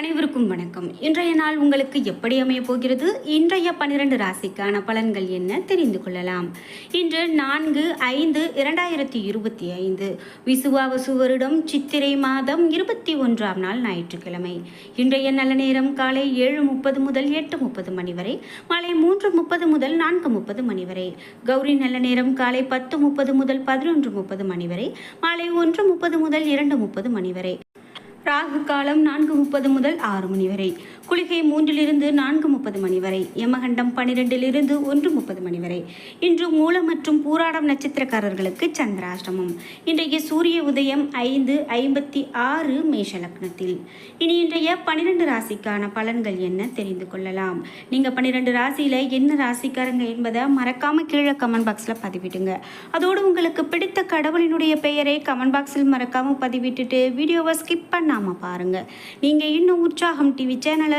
அனைவருக்கும் வணக்கம். இன்றைய நாள் உங்களுக்கு எப்படி அமைய போகிறது? இன்றைய பனிரெண்டு ராசிக்கான பலன்கள் என்ன? தெரிந்து கொள்ளலாம். இன்று நான்கு ஐந்து இரண்டாயிரத்தி இருபத்தி ஐந்து. விசுவாவசு வருடம் சித்திரை மாதம் இருபத்தி ஒன்றாம் நாள் ஞாயிற்றுக்கிழமை. இன்றைய நல்ல நேரம் காலை ஏழு முப்பது முதல் எட்டு முப்பது மணி வரை மாலை மூன்று முப்பது முதல் நான்கு முப்பது மணி வரை கௌரி நல்ல நேரம் காலை பத்து முப்பது முதல் பதினொன்று முப்பது மணி வரை மாலை ஒன்று முப்பது முதல் இரண்டு முப்பது மணி வரை. ராகு காலம் நான்கு முப்பது முதல் ஆறு மணி வரை. குளிகை மூன்றிலிருந்து நான்கு முப்பது மணி வரை யமகண்டம் பனிரெண்டிலிருந்து ஒன்று முப்பது மணி வரை. இன்று மூலம் மற்றும் பூராடம் நட்சத்திரக்காரர்களுக்கு சந்திராஷ்டமம். இன்றைய சூரிய உதயம் ஐந்து ஐம்பத்தி ஆறு மேஷ லக்னத்தில். இனி இன்றைய பன்னிரெண்டு ராசிக்கான பலன்கள் என்ன தெரிந்து கொள்ளலாம். நீங்கள் பன்னிரெண்டு ராசியில் என்ன ராசிக்காரங்க என்பதை மறக்காமல் கீழே கமெண்ட் பாக்ஸில் பதிவிடுங்க. அதோடு உங்களுக்கு பிடித்த கடவுளினுடைய பெயரை கமெண்ட் பாக்ஸில் மறக்காமல் பதிவிட்டுட்டு வீடியோவை ஸ்கிப் பண்ணாமல் பாருங்கள் நீங்கள் இன்னும் உற்சாகம் டிவி சேனலை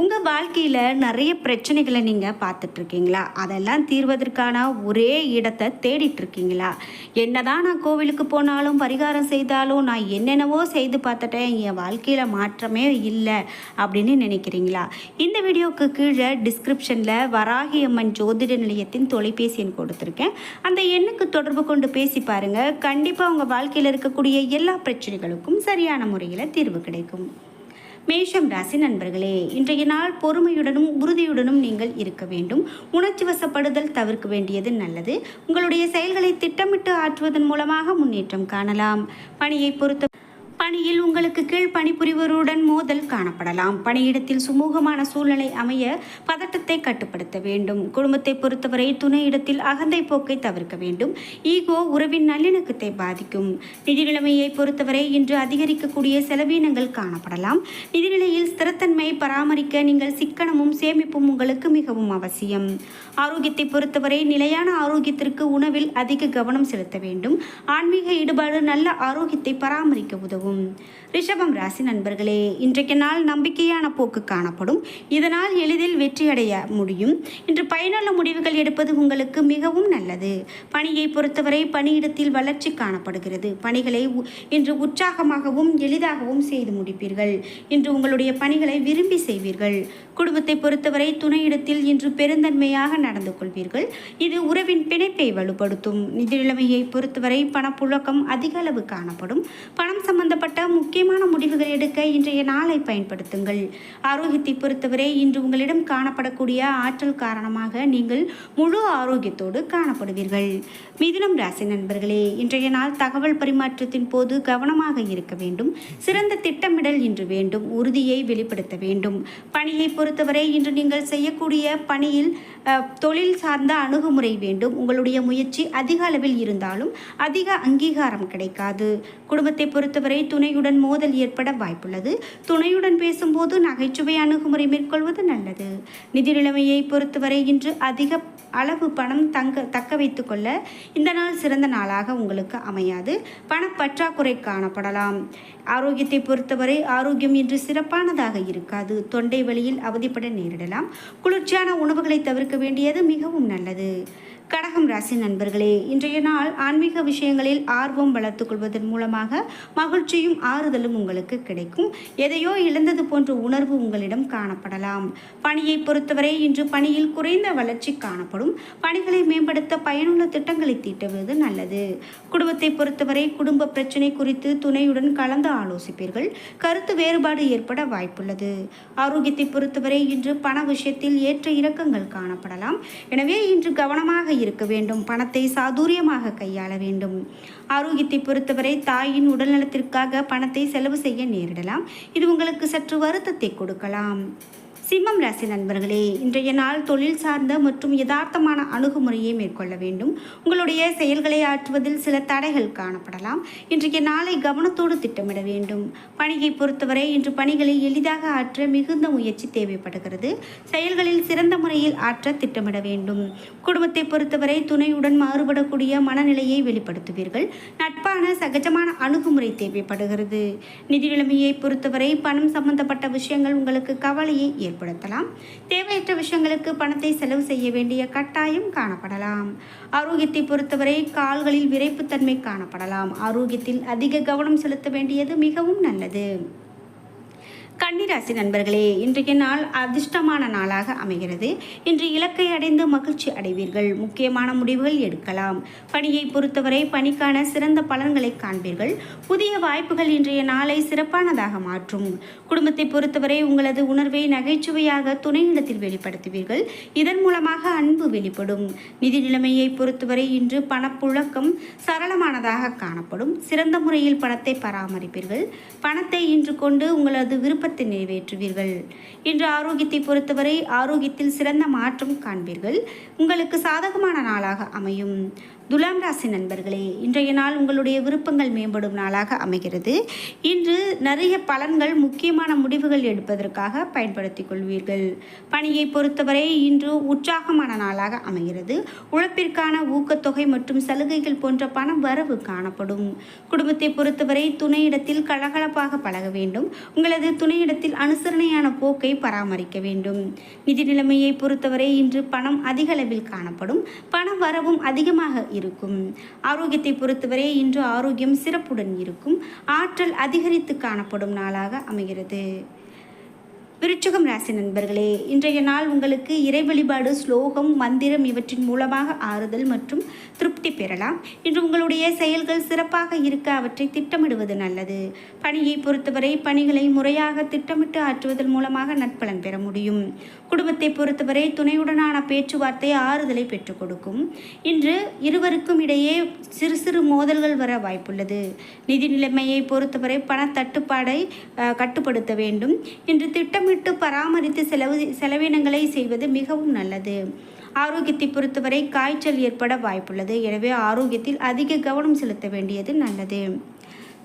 உங்கள் வாழ்க்கையில் நிறைய பிரச்சனைகளை நீங்கள் பார்த்துட்ருக்கீங்களா? அதெல்லாம் தீர்வதற்கான ஒரே இடத்தை தேடிட்டுருக்கீங்களா இருக்கீங்களா என்னதான் நான் கோவிலுக்கு போனாலும் பரிகாரம் செய்தாலும் நான் என்னென்னவோ செய்து பார்த்துட்டேன் என் வாழ்க்கையில் மாற்றமே இல்லை அப்படின்னு நினைக்கிறீங்களா? இந்த வீடியோவுக்கு கீழே டிஸ்கிரிப்ஷனில் வராகி அம்மன் ஜோதிட நிலையத்தின் தொலைபேசி எண் கொடுத்துருக்கேன். அந்த எண்ணுக்கு தொடர்பு கொண்டு பேசி பாருங்கள் கண்டிப்பாக உங்கள் வாழ்க்கையில் இருக்கக்கூடிய எல்லா பிரச்சனைகளுக்கும் சரியான முறையில் தீர்வு கிடைக்கும். மேஷம் ராசி நண்பர்களே இன்றைய நாள் பொறுமையுடனும் உறுதியுடனும் நீங்கள் இருக்க வேண்டும். உணர்ச்சி வசப்படுதல் தவிர்க்க வேண்டியது நல்லது. உங்களுடைய செயல்களை திட்டமிட்டு ஆற்றுவதன் மூலமாக முன்னேற்றம் காணலாம். பணியை பொறுத்த பணியில் உங்களுக்கு கீழ் பணிபுரிவருடன் மோதல் காணப்படலாம். பணியிடத்தில் சுமூகமான சூழ்நிலை அமைய பதட்டத்தை கட்டுப்படுத்த வேண்டும். குடும்பத்தை பொறுத்தவரை துணையிடத்தில் அகந்தை போக்கை தவிர்க்க வேண்டும். ஈகோ உறவின் நல்லிணக்கத்தை பாதிக்கும். நிதிநிலைமையை பொறுத்தவரை இன்று அதிகரிக்கக்கூடிய செலவீனங்கள் காணப்படலாம். நிதிநிலையில் ஸ்திரத்தன்மை பராமரிக்க நீங்கள் சிக்கனமும் சேமிப்பும் உங்களுக்கு மிகவும் அவசியம். ஆரோக்கியத்தை பொறுத்தவரை நிலையான ஆரோக்கியத்திற்கு உணவில் அதிக கவனம் செலுத்த வேண்டும். ஆன்மீக ஈடுபாடு நல்ல ஆரோக்கியத்தை பராமரிக்க உதவும். ரிஷபம் ராசி நண்பர்களே இன்றைக்கு நாள் நம்பிக்கையான போக்கு காணப்படும். இதனால் எளிதில் வெற்றியடைய முடியும். இன்று பயனுள்ள முடிவுகள் எடுப்பது உங்களுக்கு மிகவும் நல்லது. பணியை பொறுத்தவரை பணியிடத்தில் வளர்ச்சி காணப்படுகிறது. பணிகளை இன்று உற்சாகமாகவும் எளிதாகவும் செய்து முடிப்பீர்கள். இன்று உங்களுடைய பணிகளை விரும்பி செய்வீர்கள். குடும்பத்தை பொறுத்தவரை துணையிடத்தில் இன்று பெருந்தன்மையாக நடந்து கொள்வீர்கள். இது உறவின் பிணைப்பை வலுப்படுத்தும். நிதி நிலைமையை பொறுத்தவரை பணப்புழக்கம் அதிக அளவு காணப்படும். பணம் சம்பந்தப்பட்ட முக்கியமான முடிவுகள் எடுக்க இன்றைய நாளை பயன்படுத்துங்கள். ஆரோக்கியத்தை பொறுத்தவரை இன்று உங்களிடம் காணப்படக்கூடிய ஆற்றல் காரணமாக நீங்கள் முழு ஆரோக்கியத்தோடு காணப்படுவீர்கள். மிதுனம் ராசி நண்பர்களே இன்றைய நாள் தகவல் பரிமாற்றத்தின் போது கவனமாக இருக்க வேண்டும். சிறந்த திட்டமிடல் இன்று வேண்டும். உறுதியை வெளிப்படுத்த வேண்டும். பணியை பொறுத்தவரை இன்று நீங்கள் செய்யக்கூடிய பணியில் தொழில் சார்ந்த அணுகுமுறை வேண்டும். உங்களுடைய முயற்சி அதிக அளவில் இருந்தாலும் அதிக அங்கீகாரம் கிடைக்காது. குடும்பத்தை பொறுத்தவரை துணையுடன் மோதல் ஏற்பட வாய்ப்புள்ளது. துணையுடன் பேசும்போது நகைச்சுவை அணுகுமுறை மேற்கொள்வது நல்லது. நிதி நிலைமையை பொறுத்தவரை இன்று அதிக அளவு பணம் தங்க தக்க வைத்து கொள்ள இந்த நாள் சிறந்த நாளாக உங்களுக்கு அமையாது. பணப்பற்றாக்குறை காணப்படலாம். ஆரோக்கியத்தை பொறுத்தவரை ஆரோக்கியம் இன்று சிறப்பானதாக இருக்காது. தொண்டை வழியில் அவதிப்பட நேரிடலாம். குளிர்ச்சியான உணவுகளை தவிர்க்க வேண்டியது மிகவும் நல்லது. கடகம் ராசி நண்பர்களே இன்றைய நாள் ஆன்மீக விஷயங்களில் ஆர்வம் வளர்த்துக் கொள்வதன் மூலமாக மகிழ்ச்சியும் ஆறுதலும் உங்களுக்கு கிடைக்கும். எதையோ இழந்தது போன்ற உணர்வு உங்களிடம் காணப்படலாம். பணியை பொறுத்தவரை இன்று பணியில் குறைந்த வளர்ச்சி காணப்படும். பணிகளை மேம்படுத்த பயனுள்ள திட்டங்களை தீட்டுவது நல்லது. குடும்பத்தை பொறுத்தவரை குடும்ப பிரச்சனை குறித்து துணையுடன் கலந்து ஆலோசிப்பீர்கள். கருத்து வேறுபாடு ஏற்பட வாய்ப்புள்ளது. ஆரோக்கியத்தை பொறுத்தவரை இன்று பண விஷயத்தில் ஏற்ற இறக்கங்கள் காணப்படலாம். எனவே இன்று கவனமாக இருக்க வேண்டும். பணத்தை சாதுரியமாக கையாள வேண்டும். ஆரோக்கியத்தை பொறுத்தவரை தாயின் உடல்நலத்திற்காக பணத்தை செலவு செய்ய நேரிடலாம். இது உங்களுக்கு சற்று வருத்தத்தை கொடுக்கலாம். சிம்மம் ராசி நண்பர்களே இன்றைய நாள் தொழில் சார்ந்த மற்றும் யதார்த்தமான அணுகுமுறையை மேற்கொள்ள வேண்டும். உங்களுடைய செயல்களை ஆற்றுவதில் சில தடைகள் காணப்படலாம். இன்றைய நாளை கவனத்தோடு திட்டமிட வேண்டும். பணியை பொறுத்தவரை இன்று பணிகளை எளிதாக ஆற்ற மிகுந்த முயற்சி தேவைப்படுகிறது. செயல்களில் சிறந்த முறையில் ஆற்ற திட்டமிட வேண்டும். குடும்பத்தை பொறுத்தவரை துணையுடன் மாறுபடக்கூடிய மனநிலையை வெளிப்படுத்துவீர்கள். நட்பான சகஜமான அணுகுமுறை தேவைப்படுகிறது. நிதி நிலைமையை பொறுத்தவரை பணம் சம்பந்தப்பட்ட விஷயங்கள் உங்களுக்கு கவலையை ஏற்படும் ஏற்படுத்தலாம் தேவையற்ற விஷயங்களுக்கு பணத்தை செலவு செய்ய வேண்டிய கட்டாயம் காணப்படலாம். ஆரோக்கியத்தை பொறுத்தவரை கால்களில் விரைப்புத்தன்மை காணப்படலாம். ஆரோக்கியத்தில் அதிக கவனம் செலுத்த வேண்டியது மிகவும் நல்லது. கன்னிராசி நண்பர்களே இன்றைய நாள் அதிர்ஷ்டமான நாளாக அமைகிறது. இன்று இலக்கை அடைந்து மகிழ்ச்சி அடைவீர்கள். முக்கியமான முடிவுகள் எடுக்கலாம். பணியை பொறுத்தவரை பணிக்கான சிறந்த பலன்களை காண்பீர்கள். புதிய வாய்ப்புகள் இன்றைய நாளை சிறப்பானதாக மாற்றும். குடும்பத்தை பொறுத்தவரை உங்களது உணர்வை நகைச்சுவையாக துணையிடத்தில் வெளிப்படுத்துவீர்கள். இதன் மூலமாக அன்பு வெளிப்படும். நிதி நிலைமையை பொறுத்தவரை இன்று பணப்புழக்கம் சரளமானதாக காணப்படும். சிறந்த முறையில் பணத்தை பராமரிப்பீர்கள். பணத்தை இன்று கொண்டு உங்களது விருப்பத்தை நிறைவேற்றுவீர்கள் இன்று ஆரோக்கியத்தை பொறுத்தவரை ஆரோக்கியத்தில் சிறந்த மாற்றம் காண்பீர்கள். உங்களுக்கு சாதகமான நாளாக அமையும். துலாம் ராசி நண்பர்களே இன்றைய நாள் உங்களுடைய விருப்பங்கள் மேம்படும் நாளாக அமைகிறது. இன்று நிறைய பலன்கள் முக்கியமான முடிவுகள் எடுப்பதற்காக பயன்படுத்திக் கொள்வீர்கள். பணியை பொறுத்தவரை இன்று உற்சாகமான நாளாக அமைகிறது. உழைப்பிற்கான ஊக்கத்தொகை மற்றும் சலுகைகள் போன்ற பண வரவு காணப்படும். குடும்பத்தை பொறுத்தவரை துணையிடத்தில் கலகலப்பாக பழக வேண்டும். உங்களது துணையிடத்தில் அனுசரணையான போக்கை பராமரிக்க வேண்டும். நிதி நிலைமையை பொறுத்தவரை இன்று பணம் அதிக அளவில் காணப்படும். பண வரவும் அதிகமாக இருக்கும். ஆரோக்கியத்தை பொறுத்தவரை இன்று ஆரோக்கியம் சிறப்புடன் இருக்கும். ஆற்றல் அதிகரித்து காணப்படும் நாளாக அமைகிறது. விருச்சகம் ராசி நண்பர்களே இன்றைய நாள் உங்களுக்கு இறை வழிபாடு ஸ்லோகம் மந்திரம் இவற்றின் மூலமாக ஆறுதல் மற்றும் திருப்தி பெறலாம். இன்று உங்களுடைய செயல்கள் சிறப்பாக இருக்க அவற்றை திட்டமிடுவது நல்லது. பணியை பொறுத்தவரை பணிகளை முறையாக திட்டமிட்டு ஆற்றுவதன் மூலமாக நற்பலன் பெற முடியும். குடும்பத்தை பொறுத்தவரை துணையுடனான பேச்சுவார்த்தை ஆறுதலை பெற்றுக் கொடுக்கும். இன்று இருவருக்கும் இடையே சிறு சிறு மோதல்கள் வர வாய்ப்புள்ளது. நிதி நிலைமையை பொறுத்தவரை பண தட்டுப்பாடை கட்டுப்படுத்த வேண்டும். இன்று திட்டமிட்டு பராமரித்து செலவு செலவினங்களை செய்வது மிகவும் நல்லது. ஆரோக்கியத்தை பொறுத்தவரை காய்ச்சல் ஏற்பட வாய்ப்புள்ளது. எனவே ஆரோக்கியத்தில் அதிக கவனம் செலுத்த வேண்டியது நல்லது.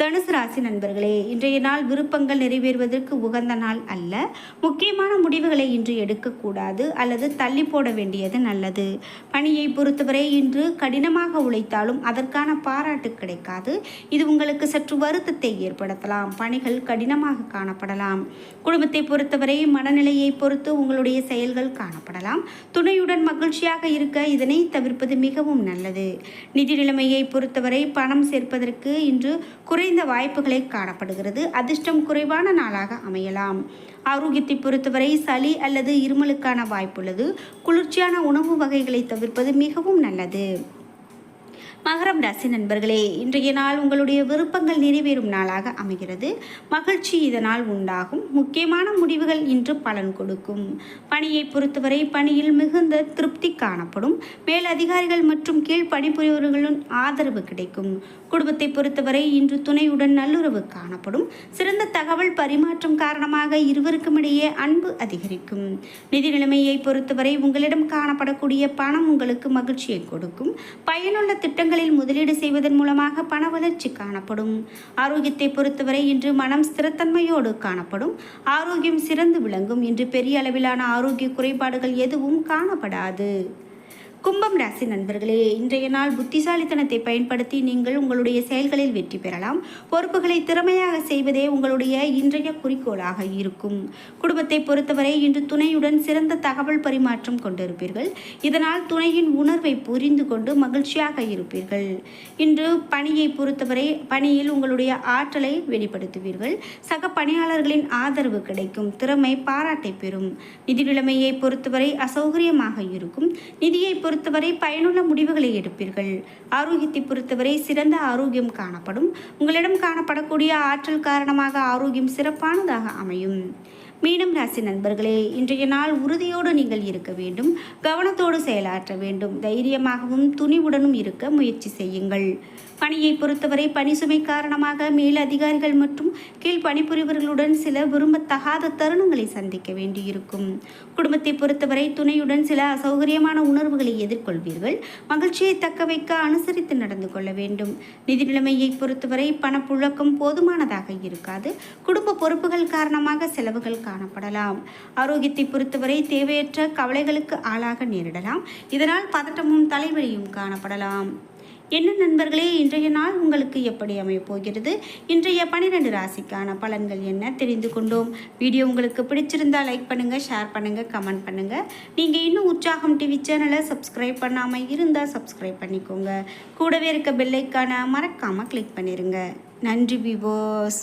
தனுசு ராசி நண்பர்களே இன்றைய நாள் விருப்பங்கள் நிறைவேறுவதற்கு உகந்த நாள் அல்ல. முக்கியமான முடிவுகளை இன்று எடுக்கக்கூடாது அல்லது தள்ளி போட வேண்டியது நல்லது. பணியை பொறுத்தவரை இன்று கடினமாக உழைத்தாலும் அதற்கான பாராட்டு கிடைக்காது. இது உங்களுக்கு சற்று வருத்தத்தை ஏற்படுத்தலாம். பணிகள் கடினமாக காணப்படலாம். குடும்பத்தை பொறுத்தவரை மனநிலையை பொறுத்து உங்களுடைய செயல்கள் காணப்படலாம். துணையுடன் மகிழ்ச்சியாக இருக்க இதனை தவிர்ப்பது மிகவும் நல்லது. நிதி நிலைமையை பொறுத்தவரை பணம் சேர்ப்பதற்கு இன்று குறைந்த வாய்ப்புகளை காணப்படுகிறது. அதிர்ஷ்டம் குறைவான நாளாக அமையலாம். ஆரோக்கியத்தை பொறுத்தவரை சளி அல்லது இருமலுக்கான வாய்ப்புள்ளது. குளிர்ச்சியான உணவு வகைகளை தவிர்ப்பது மிகவும் நல்லது. மகரம் ராசி நண்பர்களே இன்றைய நாள் உங்களுடைய விருப்பங்கள் நிறைவேறும் நாளாக அமைகிறது. மகிழ்ச்சி இதனால் உண்டாகும். முக்கியமான முடிவுகள் இன்று பலன் கொடுக்கும். பணியை பொறுத்தவரை பணியில் மிகுந்த திருப்தி காணப்படும். மேலதிகாரிகள் மற்றும் கீழ் பணிபுரியவர்களின் ஆதரவு கிடைக்கும். குடும்பத்தை பொறுத்தவரை இன்று துணையுடன் நல்லுறவு காணப்படும். சிறந்த தகவல் பரிமாற்றம் காரணமாக இருவருக்கும் இடையே அன்பு அதிகரிக்கும். நிதி நிலைமையை பொறுத்தவரை உங்களிடம் காணப்படக்கூடிய பணம் உங்களுக்கு மகிழ்ச்சியை கொடுக்கும். பயனுள்ள திட்டங்கள் திட்டங்களில் முதலீடு செய்வதன் மூலமாக பண வளர்ச்சி காணப்படும். ஆரோக்கியத்தை பொறுத்தவரை இன்று மனம் ஸ்திரத்தன்மையோடு காணப்படும். ஆரோக்கியம் சிறந்து விளங்கும். இன்று பெரிய அளவிலான ஆரோக்கிய குறைபாடுகள் எதுவும் காணப்படாது. கும்பம் ராசி நண்பர்களே இன்றைய நாள் புத்திசாலித்தனத்தை பயன்படுத்தி நீங்கள் உங்களுடைய செயல்களில் வெற்றி பெறலாம். பொறுப்புகளை திறமையாக செய்வதே உங்களுடைய இன்றைய குறிக்கோளாக இருக்கும். குடும்பத்தை பொறுத்தவரை இன்று துணையுடன் சிறந்த தகவல் பரிமாற்றம் கொண்டிருப்பீர்கள். இதனால் துணையின் உணர்வை புரிந்து கொண்டு மகிழ்ச்சியாக இருப்பீர்கள். இன்று பணியை பொறுத்தவரை பணியில் உங்களுடைய ஆற்றலை வெளிப்படுத்துவீர்கள். சக பணியாளர்களின் ஆதரவு கிடைக்கும். திறமை பாராட்டை பெறும். நிதி நிலைமையை பொறுத்தவரை அசௌகரியமாக இருக்கும். நிதியை பொறுத்தவரை பயனுள்ள முடிவுகளை எடுப்பீர்கள். ஆரோக்கியத்தை பொறுத்தவரை சிறந்த ஆரோக்கியம் காணப்படும். உங்களிடம் காணப்படக்கூடிய ஆற்றல் காரணமாக ஆரோக்கியம் சிறப்பானதாக அமையும். மீனம் ராசி நண்பர்களே இன்றைய நாள் உறுதியோடு நீங்கள் இருக்க வேண்டும் கவனத்தோடு செயலாற்ற வேண்டும் தைரியமாகவும் துணிவுடனும் இருக்க முயற்சி செய்யுங்கள். பணியை பொறுத்தவரை பணி சுமை காரணமாக மேல் அதிகாரிகள் மற்றும் கீழ் பணிபுரிவர்களுடன் சில விரும்பத்தகாத தருணங்களை சந்திக்க வேண்டியிருக்கும். குடும்பத்தை பொறுத்தவரை துணையுடன் சில அசௌகரியமான உணர்வுகளை எதிர்கொள்வீர்கள் மகிழ்ச்சியை தக்க வைக்க அனுசரித்து நடந்து கொள்ள வேண்டும். நிதி நிலைமையை பொறுத்தவரை பணப்புழக்கம் போதுமானதாக இருக்காது குடும்ப பொறுப்புகள் காரணமாக செலவுகள் காணப்படலாம். ஆரோக்கியத்தை பொறுத்தவரை தேவையற்ற கவலைகளுக்கு ஆளாக நேரிடலாம். இதனால் பதட்டமும் தலைவலியும் காணப்படலாம். என்ன நண்பர்களே இன்றைய நாள் உங்களுக்கு எப்படி அமையப்போகிறது இன்றைய பன்னிரெண்டு ராசிக்கான பலன்கள் என்ன தெரிந்து கொண்டோம். வீடியோ உங்களுக்கு பிடிச்சிருந்தா லைக் பண்ணுங்கள் ஷேர் பண்ணுங்கள் கமெண்ட் பண்ணுங்கள் நீங்கள் இன்னும் உற்சாகம் டிவி சேனலை சப்ஸ்கிரைப் பண்ணாமல் இருந்தால் சப்ஸ்கிரைப் பண்ணிக்கோங்க. கூடவே இருக்க பெல்லைக்கான மறக்காமல் கிளிக் பண்ணிடுங்க நன்றி விவோஸ்